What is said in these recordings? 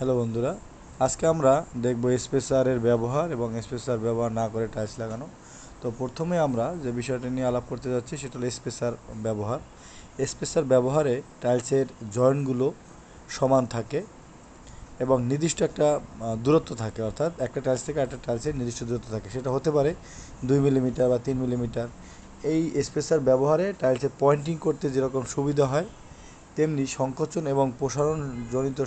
Hello বন্ধুরা, আজকে আমরা দেখব স্পেসারের ব্যবহার এবং স্পেসার ব্যবহার না করে টাইলস লাগানো। তো প্রথমে আমরা যে বিষয়টা নিয়ে আলাপ করতে যাচ্ছি সেটা হলো স্পেসার ব্যবহার। স্পেসার ব্যবহারে টাইলসের জয়েন্টগুলো সমান থাকে এবং নির্দিষ্ট একটা দূরত্ব থাকে, অর্থাৎ একটা টাইলস থেকে একটা টাইলসের নির্দিষ্ট দূরত্ব থাকে। সেটা হতে পারে দুই মিলিমিটার বা তিন মিলিমিটার। এই স্পেসার ব্যবহারে টাইলসে পয়েন্টিং করতে যেরকম সুবিধা হয় তেমনি সংকোচন এবং প্রসারণজনিত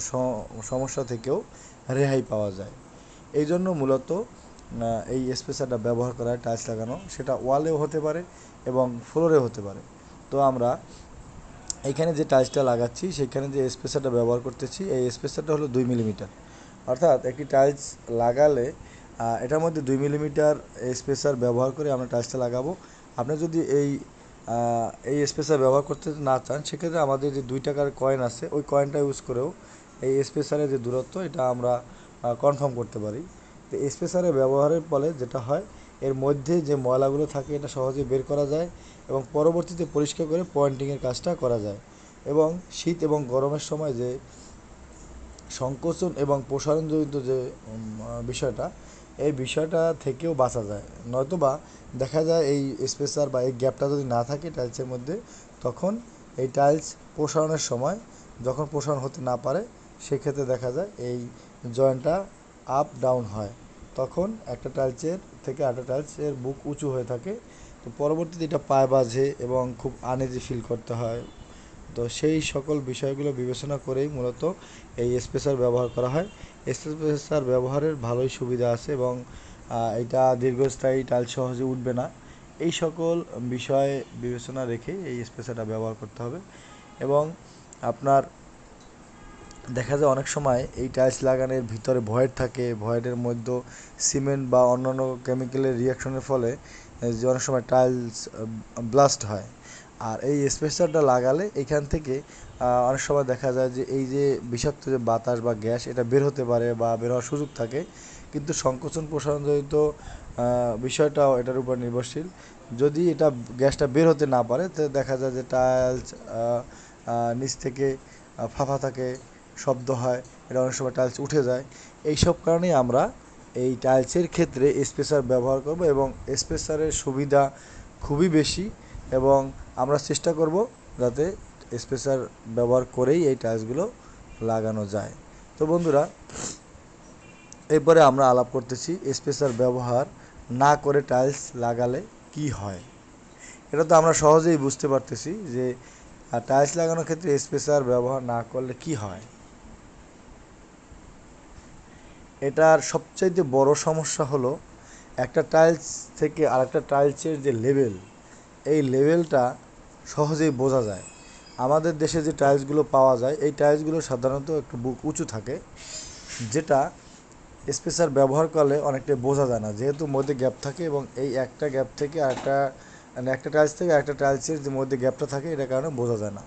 সমস্যা থেকেও রেহাই পাওয়া যায়। এই জন্য মূলত এই স্পেসারটা ব্যবহার করা হয় টাইলস লাগানো, সেটা ওয়ালেও হতে পারে এবং ফ্লোরেও হতে পারে। তো আমরা এখানে যে টাইলসটা লাগাচ্ছি, সেখানে যে স্পেসারটা ব্যবহার করতেছি, এই স্পেসারটা হলো দুই মিলিমিটার। অর্থাৎ একটি টাইলস লাগালে এটার মধ্যে দুই মিলিমিটার স্পেসার ব্যবহার করে আমরা টাইলসটা লাগাবো। আপনি যদি এই এই স্পেসার ব্যবহার করতে না চান, সেক্ষেত্রে আমাদের যে দুই টাকার কয়েন আছে, ওই কয়েনটা ইউজ করেও এই স্পেসারের যে দূরত্ব, এটা আমরা কনফার্ম করতে পারি। তো স্পেসারের ব্যবহারের ফলে যেটা হয়, এর মধ্যে যে ময়লাগুলো থাকে, এটা সহজে বের করা যায় এবং পরবর্তীতে পরিষ্কার করে পয়েন্টিংয়ের কাজটা করা যায়। এবং শীত এবং গরমের সময় যে সংকোচন এবং প্রসারণজনিত যে বিষয়টা এই বিষয়টা থেকেও বাঁচা যায়। নয়তোবা দেখা যায় এই স্পেসার বা এই গ্যাপটা যদি না থাকে টাইলসের মধ্যে, তখন এই টাইলস প্রসারণের সময় যখন প্রসারণ হতে না পারে, সেক্ষেত্রে দেখা যায় এই জয়েন্টটা আপ ডাউন হয়। তখন একটা টাইলসের থেকে আরেকটা টাইলসের বুক উঁচু হয়ে থাকে। তো পরবর্তীতে এটা পায়ে বাজে এবং খুব আনেজি ফিল করতে হয়। তো সেই সকল বিষয়গুলো বিবেচনা করেই মূলত এই স্পেসার ব্যবহার করা হয়। স্পেসার ব্যবহারের ভালোই সুবিধা আছে এবং এটা দীর্ঘস্থায়ী টাইল সহজে উঠবে না। এই সকল বিষয় বিবেচনা রেখে এই স্পেসারটা ব্যবহার করতে হবে এবং আপনার দেখা যায় অনেক সময় এই টাইলস লাগানোর ভিতরে ভয়েড থাকে, ভয়েডের মধ্যে সিমেন্ট বা অন্যান্য কেমিক্যালের রিয়াকশনের ফলে যে অনেক সময় টাইলস ব্লাস্ট হয়। আর এই স্পেসারটা লাগালে এখান থেকে অনেক সময় দেখা যায় যে এই যে বিষাক্ত যে বাতাস বা গ্যাস, এটা বের হতে পারে বা বের হওয়ার সুযোগ থাকে। কিন্তু সংকোচন প্রসারণজনিত বিষয়টাও এটার উপর নির্ভরশীল। যদি এটা গ্যাসটা বের হতে না পারে, তো দেখা যায় যে টাইলস নিচ থেকে ফাঁফা থাকে, শব্দ হয়, এটা অনেক সময় টাইলস উঠে যায়। এই সব কারণেই আমরা এই টাইলসের ক্ষেত্রে স্পেসার ব্যবহার করব এবং স্পেসারের সুবিধা খুবই বেশি এবং আমরা চেষ্টা করব যাতে স্পেসার ব্যবহার করেই এই টাইলসগুলো লাগানো যায়। তো বন্ধুরা, এরপরে আমরা আলাপ করতেছি স্পেসার ব্যবহার না করে টাইলস লাগালে কি হয়। এটা তো আমরা সহজেই বুঝতে পারতেছি যে টাইলস লাগানোর ক্ষেত্রে স্পেসার ব্যবহার না করলে কি হয়। এটার সবচাইতে বড় সমস্যা হলো একটা টাইলস থেকে আরেকটা টাইলসের যে লেভেল এই লেভেলটা সহজেই বোঝা যায়। আমাদের দেশে যে টাইলসগুলো পাওয়া যায়, এই টাইলসগুলো সাধারণত একটু বুক উঁচু থাকে, যেটা স্পেসার ব্যবহার করলে অনেকটা বোঝা যায় না। যেহেতু মধ্যে গ্যাপ থাকে এবং এই একটা গ্যাপ থেকে আরেকটা মানে একটা টাইলস থেকে একটা টাইলসের যে মধ্যে গ্যাপটা থাকে, এটার কারণে বোঝা যায় না।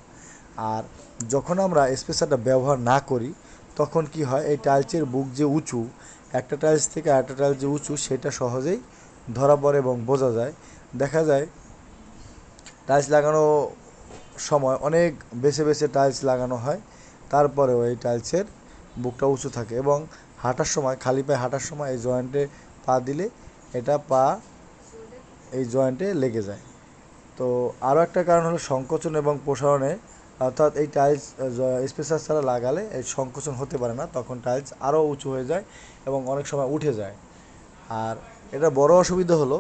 আর যখন আমরা স্পেসারটা ব্যবহার না করি, তখন কি হয়, এই টাইলসের বুক যে উঁচু, একটা টাইলস থেকে আরেকটা টাইলস যে উঁচু, সেটা সহজেই ধরা পড়ে এবং বোঝা যায়। দেখা যায় টাইলস লাগানো সময় অনেক বেছে বেছে টাইলস লাগানো হয়। তারপরেও এই টাইলসের বুকটা উঁচু থাকে এবং হাঁটার সময়, খালি পায়ে হাঁটার সময় এই জয়েন্টে পা দিলে এটা পা এই জয়েন্টে লেগে যায়। তো আরও একটা কারণ হলো সংকোচন এবং প্রসারণে, অর্থাৎ এই টাইলস স্পেসার ছাড়া লাগালে এই সংকোচন হতে পারে না, তখন টাইলস আরও উঁচু হয়ে যায় এবং অনেক সময় উঠে যায়। আর এটা বড় অসুবিধা হলো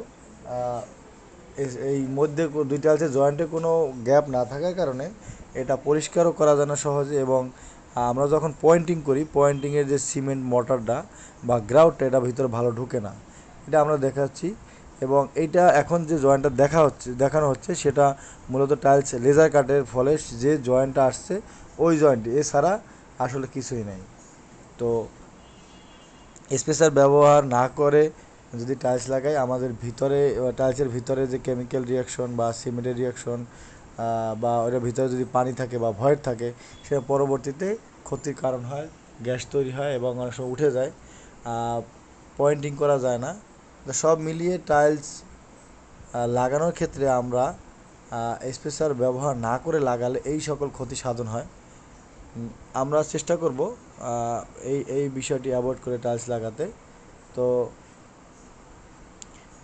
এই- মধ্যে কো- দুই টাইলসের জয়েন্টে কোনো গ্যাপ না থাকার কারণে এটা পরিষ্কারও করা যায় না সহজে এবং আমরা যখন পয়েন্টিং করি পয়েন্টিংয়ের যে সিমেন্ট মটারটা বা গ্রাউটটা এটা ভিতরে ভালো ঢুকে না। এটা আমরা দেখাচ্ছি এবং এইটা এখন যে জয়েন্টটা দেখা হচ্ছে, দেখানো হচ্ছে, সেটা মূলত টাইলস লেজার কাটের ফলে যে জয়েন্টটা আসছে, ওই জয়েন্ট এছাড়া আসলে কিছুই নেই। তো স্পেসার ব্যবহার না করে যদি টাইলস লাগাই, আমাদের ভিতরে টাইলসের ভিতরে যে কেমিক্যাল রিয়াকশন বা সিমেন্টের রিয়াকশন বা ওটার ভিতরে যদি পানি থাকে বা ভয়েড থাকে, সেটা পরবর্তীতে ক্ষতির কারণ হয়, গ্যাস তৈরি হয় এবং অনেক সময় উঠে যায়। পয়েন্টিং করা যায় না। সব মিলিয়ে টাইলস লাগানোর ক্ষেত্রে আমরা স্পেসার ব্যবহার না করে লাগালে এই সকল ক্ষতি সাধন হয়। আমরা চেষ্টা করব এই এই বিষয়টি অ্যাভয়েড করে টাইলস লাগাতে। তো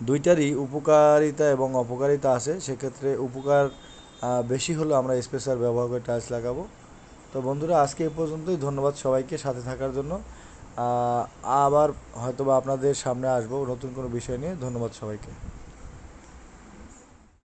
দুইটারই উপকারিতা এবং অপকারিতা আছে। সেক্ষেত্রে উপকার বেশি হলে আমরা স্পেসার ব্যবহার করে টাইলস লাগাবো। তো বন্ধুরা, আজকে এই পর্যন্তই। ধন্যবাদ সবাইকে সাথে থাকার জন্য। আবার হয়তোবা আপনাদের সামনে আসব নতুন কোনো বিষয় নিয়ে। ধন্যবাদ সবাইকে।